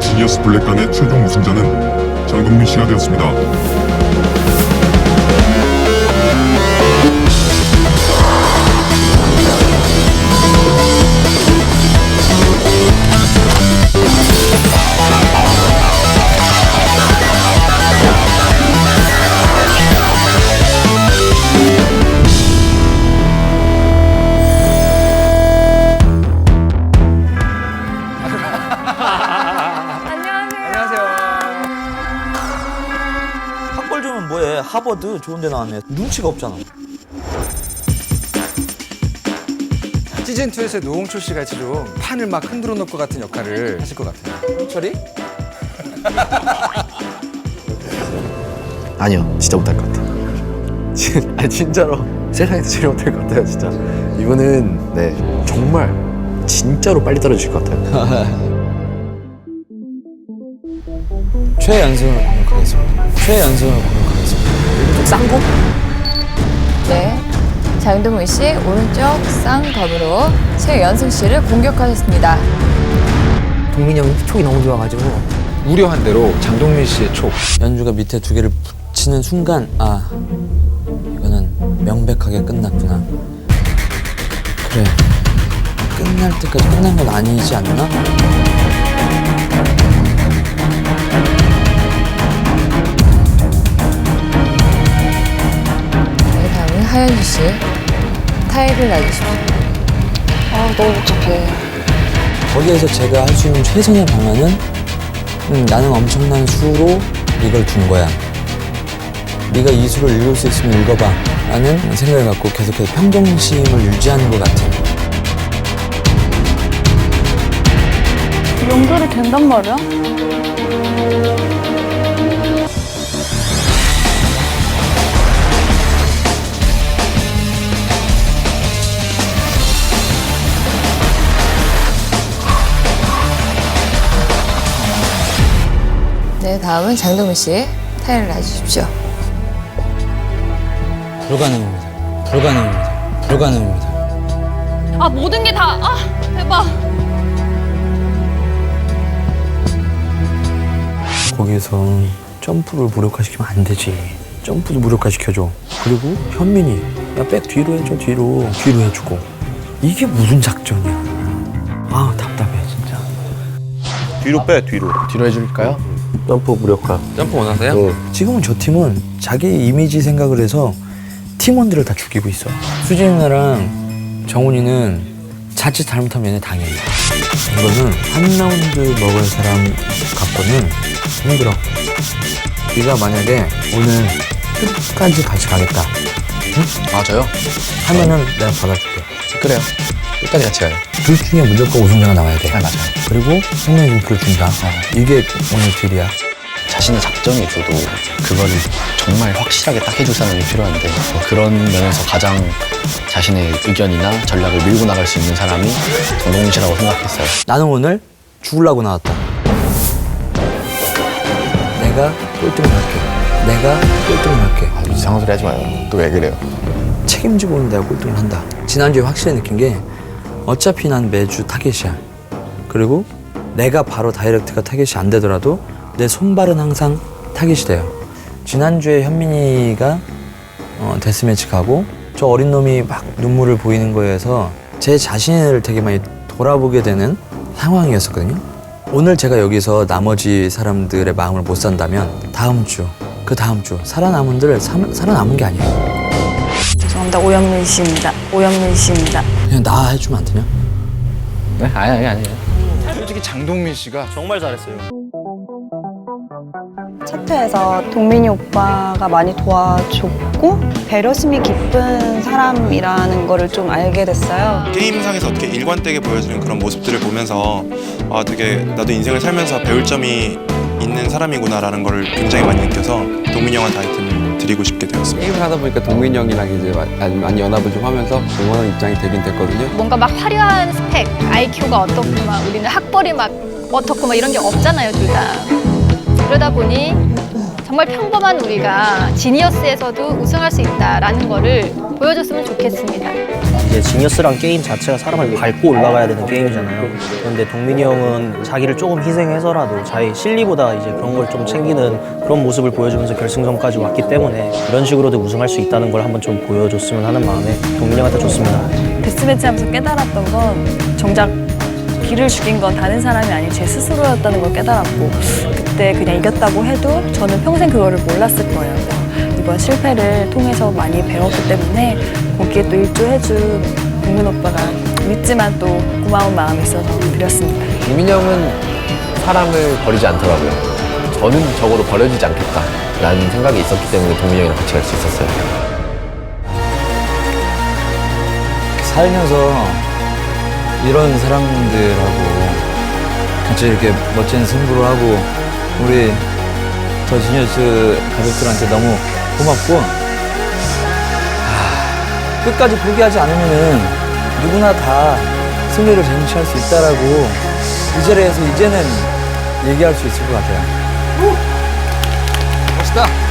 지니어스 블랙간의 최종 우승자는 장동민 씨가 되었습니다. 학벌 좋으면 뭐해? 하버드 좋은 데 나왔네. 눈치가 없잖아. 시즌 2에서 노홍철 씨 같이 좀 판을 막 흔들어 놓을 것 같은 역할을 하실 것 같아요. 홍철이? 아니요, 진짜 못할 것 같아요. 진- 아니 진짜로 세상에서 제일 못할 것 같아요, 진짜. 이분은 네 정말 진짜로 빨리 떨어질 것 같아요. 최연승을 공격하겠습니다. 최연승을 공격하겠습니다. 쌍고? 네. 장동민 씨 오른쪽 쌍검으로 최연승 씨를 공격하셨습니다. 동민이 형이 촉이 너무 좋아가지고 우려한 대로 장동민 씨의 촉. 연주가 밑에 두 개를 붙이는 순간 아 이거는 명백하게 끝났구나. 그래 끝날 때까지 끝난 건 아니지 않나? 하현주 씨 타일을 놔주십시오. 아 너무 복잡해. 거기에서 제가 할 수 있는 최선의 방안은 음, 나는 엄청난 수로 이걸 둔 거야. 네가 이 수를 읽을 수 있으면 읽어봐 라는 생각을 갖고 계속해서 평정심을 유지하는 것 같아요. 연결이 된단 말이야? 다음은 장동민 씨 타일을 놔주십시오. 불가능입니다. 불가능입니다. 불가능입니다. 아 모든 게 다 아 대박. 거기에서 점프를 무력화시키면 안 되지. 점프도 무력화시켜줘. 그리고 현민이 야 백 뒤로 해줘 뒤로 뒤로 해주고 이게 무슨 작전이야. 아 답답해 진짜. 뒤로 빼, 뒤로. 뒤로 해줄까요? 점프 무력화. 점프 원하세요? 네. 지금은 저 팀은 자기 이미지 생각을 해서 팀원들을 다 죽이고 있어. 수진 누나랑 정훈이는 자칫 잘못하면 당해. 이거는 한 라운드 먹을 사람 갖고는 힘들어. 네가 만약에 오늘 끝까지 같이 가겠다 맞아요. 하면은 내가 받아줄게. 그래요. 끝까지 같이 가요. 둘 중에 무조건 우승자가 나와야 돼. 네, 맞아요. 그리고 성명이 그걸 준다. 이게 오늘 딜이야. 자신의 작전이 있어도 그거를 정말 확실하게 딱 해줄 사람이 필요한데 뭐 그런 면에서 가장 자신의 의견이나 전략을 밀고 나갈 수 있는 사람이 정동민 씨라고 생각했어요. 나는 오늘 죽으려고 나왔다. 내가 꼴등을 할게. 내가 꼴등을 할게. 이상한 소리 하지 마요. 또 왜 그래요? 책임지고 오늘 내가 꼴등을 한다. 지난주에 확실히 느낀 게 어차피 난 매주 타겟이야. 그리고 내가 바로 다이렉트가 타겟이 안 되더라도 내 손발은 항상 타겟이 돼요. 지난주에 현민이가 어, 데스매치 가고 저 어린 놈이 막 눈물을 보이는 거에서 제 자신을 되게 많이 돌아보게 되는 상황이었었거든요. 오늘 제가 여기서 나머지 사람들의 마음을 못 산다면 다음 주, 그 다음 주 살아남은들 살- 살아남은 게 아니에요. 죄송합니다 오영민 씨입니다. 오영민 씨입니다. 그냥 나 해주면 안 되냐? 네? 아니, 아니, 아니에요. 솔직히 장동민 씨가 첫 회에서 동민이 오빠가 많이 도와줬고 배려심이 깊은 사람이라는 거를 좀 알게 됐어요. 게임상에서 어떻게 일관되게 보여주는 그런 모습들을 보면서 아 되게 나도 인생을 살면서 배울 점이 있는 사람이구나라는 걸 굉장히 많이 느껴서 동민이 형한테 아이템을 드리고 싶게 되었습니다. 게임을 하다 보니까 동민 형이랑 이제 마- 아주 많이 연합을 좀 하면서 응원하는 입장이 되긴 됐거든요. 뭔가 막 화려한 스펙, IQ가 어떻고 막 우리는 학벌이 막 어떻고 막 이런 게 없잖아요 둘 다. 그러다 보니 정말 평범한 우리가 지니어스에서도 우승할 수 있다라는 거를 보여줬으면 좋겠습니다. 이제 지니어스란 게임 자체가 사람을 밟고 올라가야 되는 게임이잖아요. 그런데 동민이 형은 자기를 조금 희생해서라도 자기 실리보다 이제 그런 걸 좀 챙기는 그런 모습을 보여주면서 결승전까지 왔기 때문에 이런 식으로도 우승할 수 있다는 걸 한번 좀 보여줬으면 하는 마음에 동민이 형한테 줬습니다. 데스매치 하면서 깨달았던 건 정작 길을 죽인 건 다른 사람이 아닌 제 스스로였다는 걸 깨달았고 그때 그냥 이겼다고 해도 저는 평생 그거를 몰랐을 거예요. 이번 실패를 통해서 많이 배웠기 때문에 거기에 또 일조해준 동민 오빠가 밉지만 또 고마운 마음이 있어서 드렸습니다. 이민이 형은 사람을 버리지 않더라고요. 저는 적어도 버려지지 않겠다 라는 생각이 있었기 때문에 동민이 형이랑 같이 갈 수 있었어요. 살면서 이런 사람들하고 같이 이렇게 멋진 승부를 하고 우리 더 지니어스 가족들한테 너무 고맙고 아, 끝까지 포기하지 않으면은 누구나 다 승리를 쟁취할 수 있다라고 이 자리에서 이제는 얘기할 수 있을 것 같아요. 멋있다.